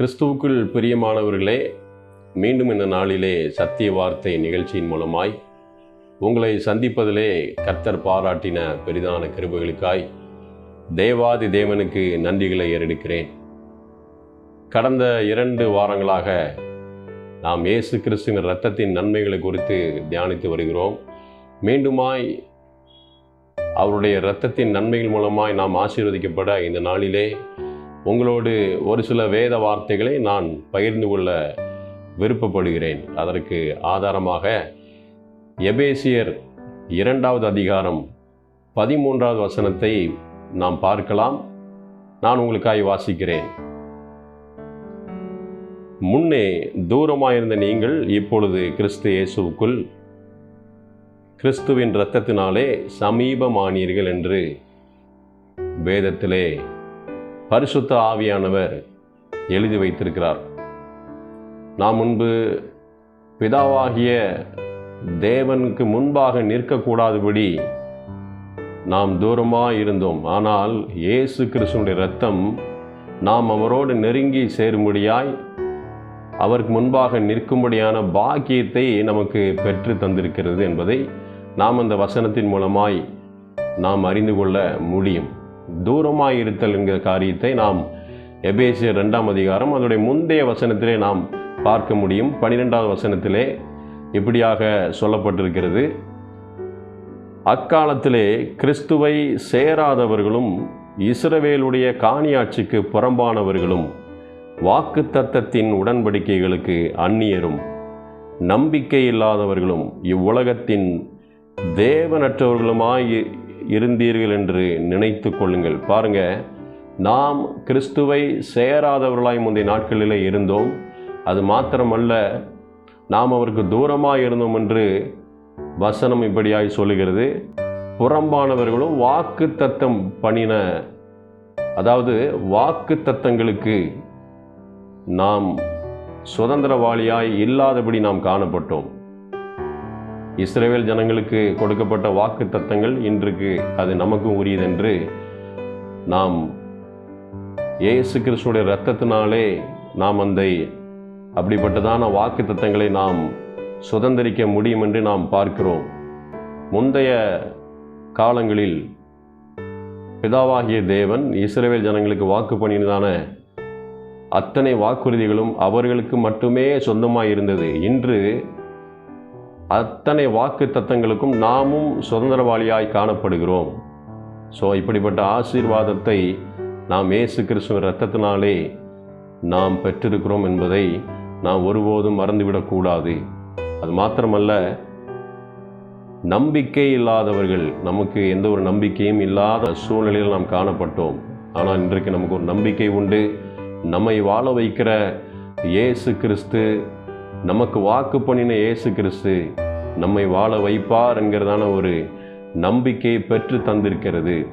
கிறிஸ்துவுக்குள் பிரியமானவர்களே மீண்டும் இந்த நாளிலே சத்திய வார்த்தை நிகழ்ச்சியின் மூலமாய் உங்களை சந்திப்பதிலே கர்த்தர் பாராட்டின பெரிதான கிருபைகளுக்காய் தேவாதி தேவனுக்கு நன்றிகளை ஏறெடுக்கிறேன். கடந்த இரண்டு வாரங்களாக நாம் இயேசு கிறிஸ்துவின் இரத்தத்தின் நன்மைகளை குறித்து தியானித்து வருகிறோம். மீண்டுமாய் அவருடைய இரத்தத்தின் நன்மைகள் மூலமாய் நாம் ஆசீர்வதிக்கப்பட இந்த நாளிலே உங்களோடு ஒரு சில வேத வார்த்தைகளை நான் பகிர்ந்து கொள்ள விருப்பப்படுகிறேன். அதற்கு ஆதாரமாக எபேசியர் இரண்டாவது அதிகாரம் பதிமூன்றாவது வசனத்தை நாம் பார்க்கலாம். நான் உங்களுக்காய் வாசிக்கிறேன். முன்னே தூரமாயிருந்த நீங்கள் இப்பொழுது கிறிஸ்து இயேசுவுக்குள் கிறிஸ்துவின் இரத்தத்தினாலே சமீபமானீர்கள் என்று வேதத்திலே பரிசுத்த ஆவியானவர் எழுதி வைத்திருக்கிறார். நாம் முன்பு பிதாவாகிய தேவனுக்கு முன்பாக நிற்கக்கூடாதபடி நாம் தூரமாக இருந்தோம். ஆனால் இயேசு கிறிஸ்துடைய ரத்தம் நாம் அவரோடு நெருங்கி சேரும்படியாய் அவருக்கு முன்பாக நிற்கும்படியான பாக்கியத்தை நமக்கு பெற்று தந்திருக்கிறது என்பதை நாம் அந்த வசனத்தின் மூலமாய் நாம் அறிந்து கொள்ள முடியும். தூரமாக இருத்தல் என்கிற காரியத்தை நாம் எபேசியர் ரெண்டாம் அதிகாரம் அதனுடைய முந்தைய வசனத்திலே நாம் பார்க்க முடியும். பனிரெண்டாவது வசனத்திலே இப்படியாக சொல்லப்பட்டிருக்கிறது. அக்காலத்திலே கிறிஸ்துவை சேராதவர்களும் இஸ்ரவேலுடைய காணியாட்சிக்கு புறம்பானவர்களும் வாக்கு தத்தத்தின் உடன்படிக்கைகளுக்கு அந்நியரும் நம்பிக்கை இல்லாதவர்களும் இவ்வுலகத்தின் தேவனற்றவர்களுமாய் இருந்தீர்கள் என்று நினைத்து கொள்ளுங்கள். பாருங்க நாம் கிறிஸ்துவை சேராதவர்களாய் முந்தைய நாட்களில் இருந்தோம். அது மாத்திரமல்ல நாம் அவருக்கு தூரமாக இருந்தோம் என்று வசனம் இப்படியாய் சொல்லுகிறது. புறம்பானவர்களும் வாக்கு தத்தம் பண்ணின அதாவது வாக்கு தத்தங்களுக்கு நாம் சுதந்திரவாளியாய் இல்லாதபடி நாம் காணப்பட்டோம். இஸ்ரேவேல் ஜனங்களுக்கு கொடுக்கப்பட்ட வாக்கு தத்தங்கள் இன்றைக்கு அது நமக்கும் உரியதென்று நாம் ஏசு கிறிஸ்துடைய இரத்தத்தினாலே நாம் அந்த அப்படிப்பட்டதான வாக்கு தத்தங்களை நாம் சுதந்திரிக்க முடியும் என்று நாம் பார்க்கிறோம். முந்தைய காலங்களில் பிதாவாகிய தேவன் இஸ்ரேவேல் ஜனங்களுக்கு வாக்கு பண்ணினதான அத்தனை வாக்குறுதிகளும் அவர்களுக்கு மட்டுமே சொந்தமாக இருந்தது இன்று அத்தனை வாக்கு தத்தங்களுக்கும் நாமும் சுதந்திரவாளியாய் காணப்படுகிறோம். ஸோ இப்படிப்பட்ட ஆசீர்வாதத்தை நாம் ஏசு கிறிஸ்துவின் ரத்தத்தினாலே நாம் பெற்றிருக்கிறோம் என்பதை நாம் ஒருபோதும் மறந்துவிடக்கூடாது. அது மாத்திரமல்ல நம்பிக்கை இல்லாதவர்கள் நமக்கு எந்த ஒரு நம்பிக்கையும் இல்லாத சூழ்நிலையில் நாம் காணப்பட்டோம். ஆனால் இன்றைக்கு நமக்கு ஒரு நம்பிக்கை உண்டு. நம்மை வாழ வைக்கிற இயேசு கிறிஸ்து நமக்கு வாக்கு பண்ணின இயேசு கிறிஸ்து நம்மை வாழ வைப்பார் என்கிறதான ஒரு நம்பிக்கை பெற்று தந்திருக்கிறது.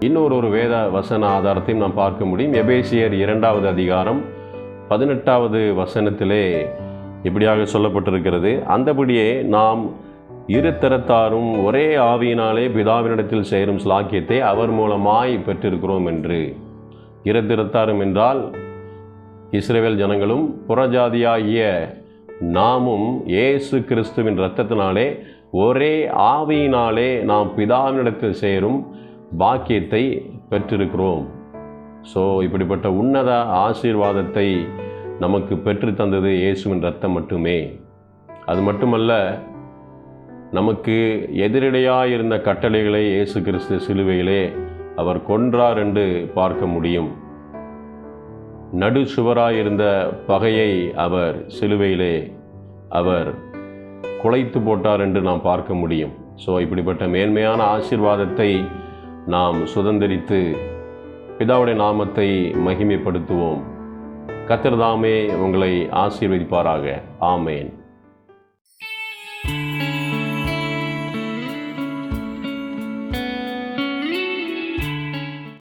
இன்னொரு ஒரு வேத வசன ஆதாரத்தையும் நாம் பார்க்க முடியும். எபேசியர் இரண்டாவது அதிகாரம் பதினெட்டாவது வசனத்திலே இப்படியாக சொல்லப்பட்டிருக்கிறது. அந்தபடியே நாம் இரு தரத்தாரும் ஒரே ஆவியினாலே பிதாவினிடத்தில் சேரும் ஸ்லாக்கியத்தை அவர் மூலமாய் பெற்றிருக்கிறோம் என்று. இரு திறத்தாரும் என்றால் இஸ்ரேவேல் ஜனங்களும் புறஜாதியாகிய நாமும் இயேசு கிறிஸ்துவின் இரத்தத்தினாலே ஒரே ஆவியினாலே நாம் பிதாவினிடத்தில் சேரும் பாக்கியத்தை பெற்றிருக்கிறோம். ஸோ இப்படிப்பட்ட உன்னத ஆசீர்வாதத்தை நமக்கு பெற்று தந்தது இயேசுவின் ரத்தம் மட்டுமே. அது மட்டுமல்ல நமக்கு எதிரடையாக இருந்த கட்டளைகளை இயேசு கிறிஸ்து சிலுவையிலே அவர் கொன்றார் என்று பார்க்க முடியும். நடு சுவராயிருந்த பகையை அவர் சிலுவையிலே அவர் குலைத்து போட்டார் என்று நாம் பார்க்க முடியும். ஸோ இப்படிப்பட்ட மேன்மையான ஆசிர்வாதத்தை நாம் சுதந்திரித்து பிதாவுடைய நாமத்தை மகிமைப்படுத்துவோம். கத்திரதாமே உங்களை ஆசீர்வதிப்பாராக. ஆமேன்.